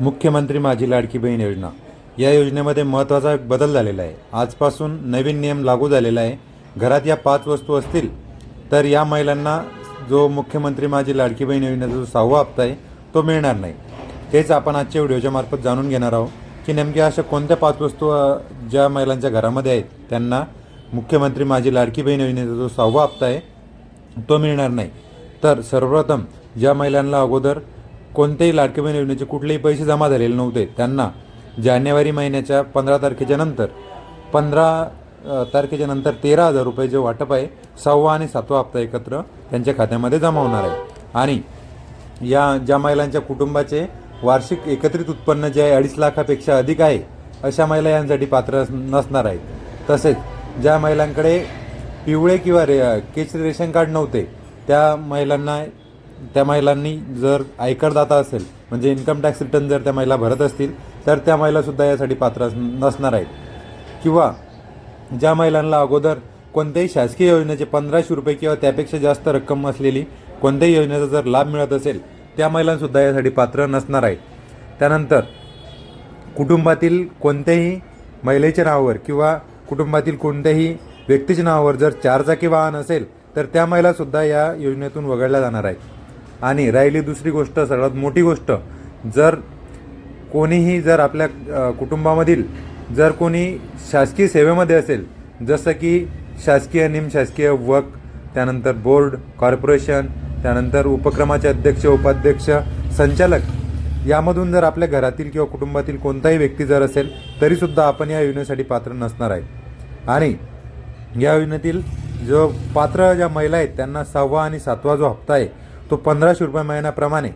मुख्यमंत्री माझी लाडकी बहीण योजना. या योजनेमध्ये महत्त्वाचा एक बदल झालेला आहे. आजपासून नवीन नियम लागू झालेला आहे. घरात या पाच वस्तू असतील तर या महिलांना जो मुख्यमंत्री माझी लाडकी बहीण योजनेचा जो सहावा हप्ता आहे तो मिळणार नाही. तेच आपण आजच्या व्हिडिओच्या मार्फत जाणून घेणार आहोत की नेमक्या अशा कोणत्या पाच वस्तू ज्या महिलांच्या घरामध्ये आहेत त्यांना मुख्यमंत्री माझी लाडकी बहीण योजनेचा जो सहावा हप्ता आहे तो मिळणार नाही. तर सर्वप्रथम ज्या महिलांना अगोदर कोणत्याही लाडकी बहीण योजनेचे कुठलेही पैसे जमा झालेले नव्हते. त्यांना जानेवारी महिन्याच्या पंधरा तारखेच्या नंतर पंधरा तारखेच्या नंतर तेरा हजार रुपये जे वाटप आहे सहावा आणि सातवा हप्ता एकत्र त्यांच्या खात्यामध्ये जमा होणार आहे. आणि या ज्या महिलांच्या कुटुंबाचे वार्षिक एकत्रित उत्पन्न जे आहे अडीच लाखापेक्षा अधिक आहे अशा महिला यांसाठी पात्र नसणार आहेत. तसेच ज्या महिलांकडे पिवळे किंवा रे केशरी रेशन कार्ड नव्हते त्या महिलांना त्या महिलांनी जर आयकरदाता असेल म्हणजे इन्कम टॅक्स रिटर्न जर त्या महिला भरत असतील तर त्या महिलासुद्धा यासाठी पात्र नसणार आहेत. किंवा ज्या महिलांना अगोदर कोणत्याही शासकीय योजनेचे पंधराशे रुपये किंवा त्यापेक्षा जास्त रक्कम असलेली कोणत्याही योजनेचा जर लाभ मिळत असेल त्या महिलांसुद्धा यासाठी पात्र नसणार आहेत. त्यानंतर कुटुंबातील कोणत्याही महिलेच्या नावावर किंवा कुटुंबातील कोणत्याही व्यक्तीच्या नावावर जर चारचाकी वाहन असेल तर त्या महिलासुद्धा या योजनेतून वगळल्या जाणार आहेत. आणि राहिली दुसरी गोष्ट सर्वात मोठी गोष्ट जर कोणीही जर आपल्या कुटुंबामधील जर कोणी शासकीय सेवेमध्ये असेल जसं की शासकीय निमशासकीय वक त्यानंतर बोर्ड कॉर्पोरेशन त्यानंतर उपक्रमाचे अध्यक्ष उपाध्यक्ष संचालक यामधून जर आपल्या घरातील किंवा कुटुंबातील कोणताही व्यक्ती जर असेल तरीसुद्धा आपण या योजनेसाठी पात्र नसणार आहे. आणि या योजनेतील जो पात्र ज्या महिला आहेत त्यांना सहावा आणि सातवा जो हप्ता आहे तो पंधराशे रुपये महिन्याप्रमाणे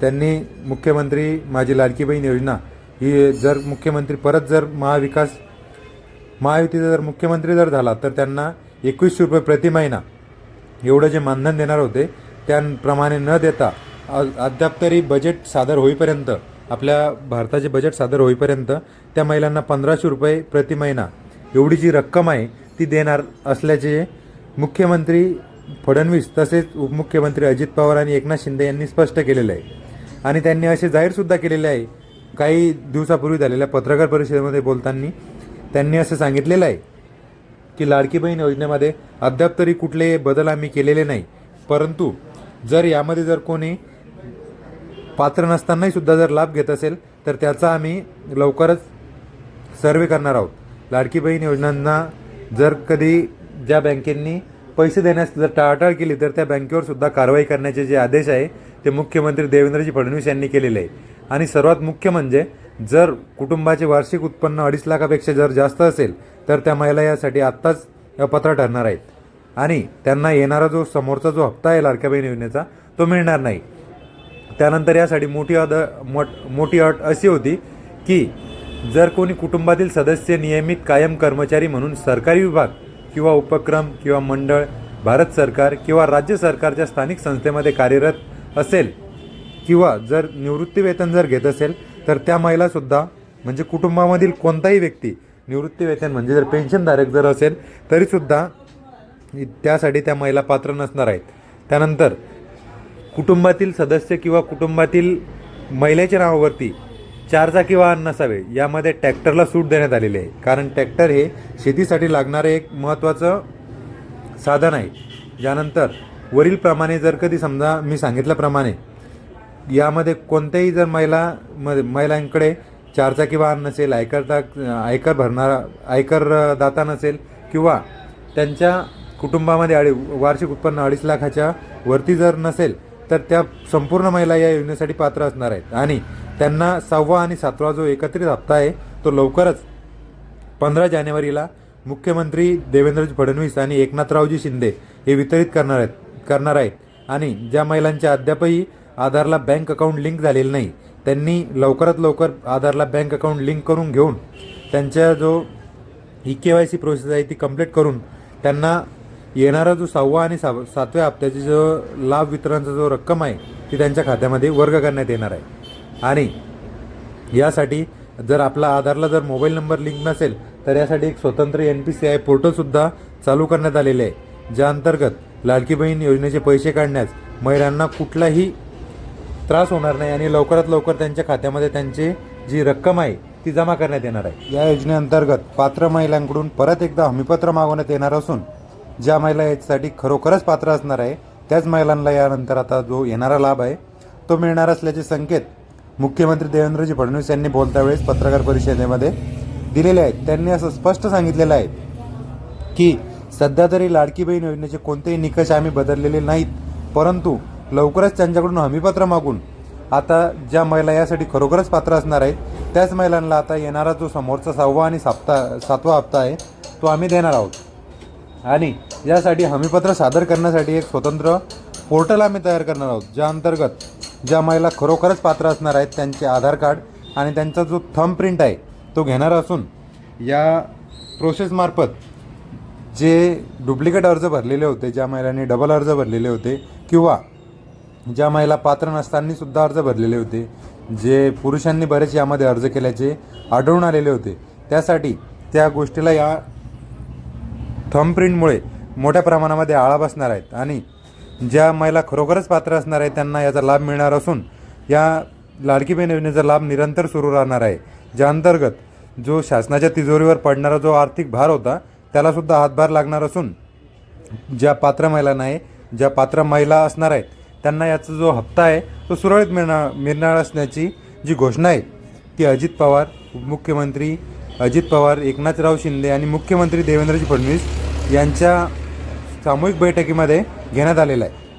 त्यांनी मुख्यमंत्री माझी लाडकी बहीण योजना ही जर मुख्यमंत्री परत जर महाविकास महायुतीचा जर मुख्यमंत्री जर झाला तर त्यांना एकवीसशे रुपये प्रति महिना एवढं जे मानधन देणार होते त्याप्रमाणे न देता अद्याप तरी बजेट सादर होईपर्यंत आपल्या भारताचे बजेट सादर होईपर्यंत त्या महिलांना पंधराशे रुपये प्रति महिना एवढी जी रक्कम आहे ती देणार असल्याचे मुख्यमंत्री फडणवीस तसेच उपमुख्यमंत्री अजित पवार आणि एकनाथ शिंदे यांनी स्पष्ट केलेलं आहे. आणि त्यांनी असे जाहीरसुद्धा केलेले आहे काही दिवसापूर्वी झालेल्या पत्रकार परिषदेमध्ये बोलताना त्यांनी असं सांगितलेलं आहे की लाडकी बहीण योजनेमध्ये अद्याप तरी कुठले बदल आम्ही केलेले नाही. परंतु जर यामध्ये जर कोणी पात्र नसतानाही सुद्धा जर लाभ घेत असेल तर त्याचा आम्ही लवकरच सर्वे करणार आहोत. लाडकी बहीण योजनांना जर कधी ज्या बँकेंनी पैसे देण्यास जर टाळाटाळ केली तर त्या बँकेवर सुद्धा कारवाई करण्याचे जे आदेश आहे ते मुख्यमंत्री देवेंद्रजी फडणवीस यांनी केलेले आहे. आणि सर्वात मुख्य म्हणजे जर कुटुंबाचे वार्षिक उत्पन्न अडीच लाखापेक्षा जर जास्त असेल तर त्या महिला यासाठी आत्ताच अपात्र ठरणार आहेत. आणि त्यांना येणारा जो समोरचा जो हप्ता आहे लाडक्या बहीण योजनेचा तो मिळणार नाही. त्यानंतर यासाठी मोठी अद मोठ मोठी अट अशी होती की जर कोणी कुटुंबातील सदस्य नियमित कायम कर्मचारी म्हणून सरकारी विभाग किंवा उपक्रम किंवा मंडळ भारत सरकार किंवा राज्य सरकारच्या स्थानिक संस्थेमध्ये कार्यरत असेल किंवा जर निवृत्तीवेतन जर घेत असेल तर त्या महिलासुद्धा म्हणजे कुटुंबामधील कोणताही व्यक्ती निवृत्तीवेतन म्हणजे जर पेन्शनधारक जर असेल तरीसुद्धा त्यासाठी त्या महिला पात्र नसणार आहेत. त्यानंतर कुटुंबातील सदस्य किंवा कुटुंबातील महिलेच्या नावावरती चारचाकी वाहन नसावे यामध्ये ट्रॅक्टरला सूट देण्यात आलेली आहे. कारण ट्रॅक्टर हे शेतीसाठी लागणारे एक महत्त्वाचं साधन आहे. यानंतर वरीलप्रमाणे जर कधी समजा मी सांगितल्याप्रमाणे यामध्ये कोणत्याही जर महिला म- महिलांकडे चारचाकी वाहन नसेल आयकर आयकर भरणारा आयकर दाता नसेल किंवा त्यांच्या कुटुंबामध्ये अडी वार्षिक उत्पन्न अडीच लाखाच्या वरती जर नसेल तर त्या संपूर्ण महिला या योजनेसाठी पात्र असणार आहेत. आणि त्यांना सहावा आणि सातवा जो एकत्रित हप्ता आहे तो लवकरच पंधरा जानेवारीला मुख्यमंत्री देवेंद्र फडणवीस आणि एकनाथरावजी शिंदे हे वितरित करणार आहेत करणार आहेत. आणि ज्या महिलांच्या अद्यापही आधारला बँक अकाउंट लिंक झालेलं नाही त्यांनी लवकरात लवकर आधारला बँक अकाउंट लिंक करून घेऊन त्यांच्या जो E K Y C process आहे ती कंप्लीट करून त्यांना येणारा जो सहावा आणि सा सातव्या हप्त्याची जो लाभ वितरणाचा जो रक्कम आहे ती त्यांच्या खात्यामध्ये वर्ग करण्यात येणार आहे. आणि यासाठी जर आपला आधारला जर मोबाईल नंबर लिंक नसेल तर यासाठी एक स्वतंत्र एन पी सी आय पोर्टलसुद्धा चालू करण्यात आलेले आहे ज्या अंतर्गत लाडकी बहीण योजनेचे पैसे काढण्यास महिलांना कुठलाही त्रास होणार नाही आणि लवकरात लवकर त्यांच्या खात्यामध्ये त्यांची जी रक्कम आहे ती जमा करण्यात येणार आहे. या योजनेअंतर्गत पात्र महिलांकडून परत एकदा हमीपत्र मागवण्यात येणार असून ज्या महिला यासाठी खरोखरच पात्र असणार आहे त्याच महिलांना यानंतर आता जो येणारा लाभ आहे तो मिळणार असल्याचे संकेत मुख्यमंत्री देवेंद्रजी फडणवीस यांनी बोलता वेळेस पत्रकार परिषदेमध्ये दिलेले आहेत. त्यांनी असं स्पष्ट सांगितलेलं आहे की सध्या तरी लाडकी बहीण योजनेचे कोणतेही निकष आम्ही बदललेले नाहीत परंतु लवकरच त्यांच्याकडून हमीपत्र मागून आता ज्या महिला यासाठी खरोखरच पात्र असणार आहेत त्याच महिलांना आता येणारा जो समोरचा सहावा आणि साप्ता सातवा हप्ता आहे तो आम्ही देणार आहोत. आणि यासाठी हमीपत्र सादर करण्यासाठी एक स्वतंत्र पोर्टल आम्ही तयार करणार आहोत ज्या अंतर्गत ज्या महिला खरोखरच पात्र असणार आहेत त्यांचे आधार कार्ड आणि त्यांचा जो थंब प्रिंट आहे तो घेणार असून या प्रोसेसमार्फत जे डुप्लिकेट अर्ज भरलेले होते ज्या महिलांनी डबल अर्ज भरलेले होते किंवा ज्या महिला पात्र नसतानासुद्धा अर्ज भरलेले होते जे पुरुषांनी बरेच यामध्ये अर्ज केल्याचे आढळून आलेले होते त्यासाठी त्या गोष्टीला या थंबप्रिंटमुळे मोठ्या प्रमाणामध्ये आळा बसणार आहेत आणि ज्या महिला खरोखरच पात्र असणार आहे त्यांना याचा लाभ मिळणार असून या लाडकी बहीण योजनेचा लाभ निरंतर सुरू राहणार आहे. ज्या अंतर्गत जो शासनाच्या तिजोरीवर पडणारा जो आर्थिक भार होता त्यालासुद्धा हातभार लागणार असून ज्या पात्र महिलांना आहे ज्या पात्र महिला असणार आहेत त्यांना याचा जो हप्ता आहे तो सुरळीत मिळणार मिळणार असण्याची जी घोषणा आहे ती अजित पवार उपमुख्यमंत्री अजित पवार एकनाथराव शिंदे आणि मुख्यमंत्री देवेंद्रजी फडणवीस यांच्या सामूहिक बैठकीमध्ये घेण्यात आलेला आहे.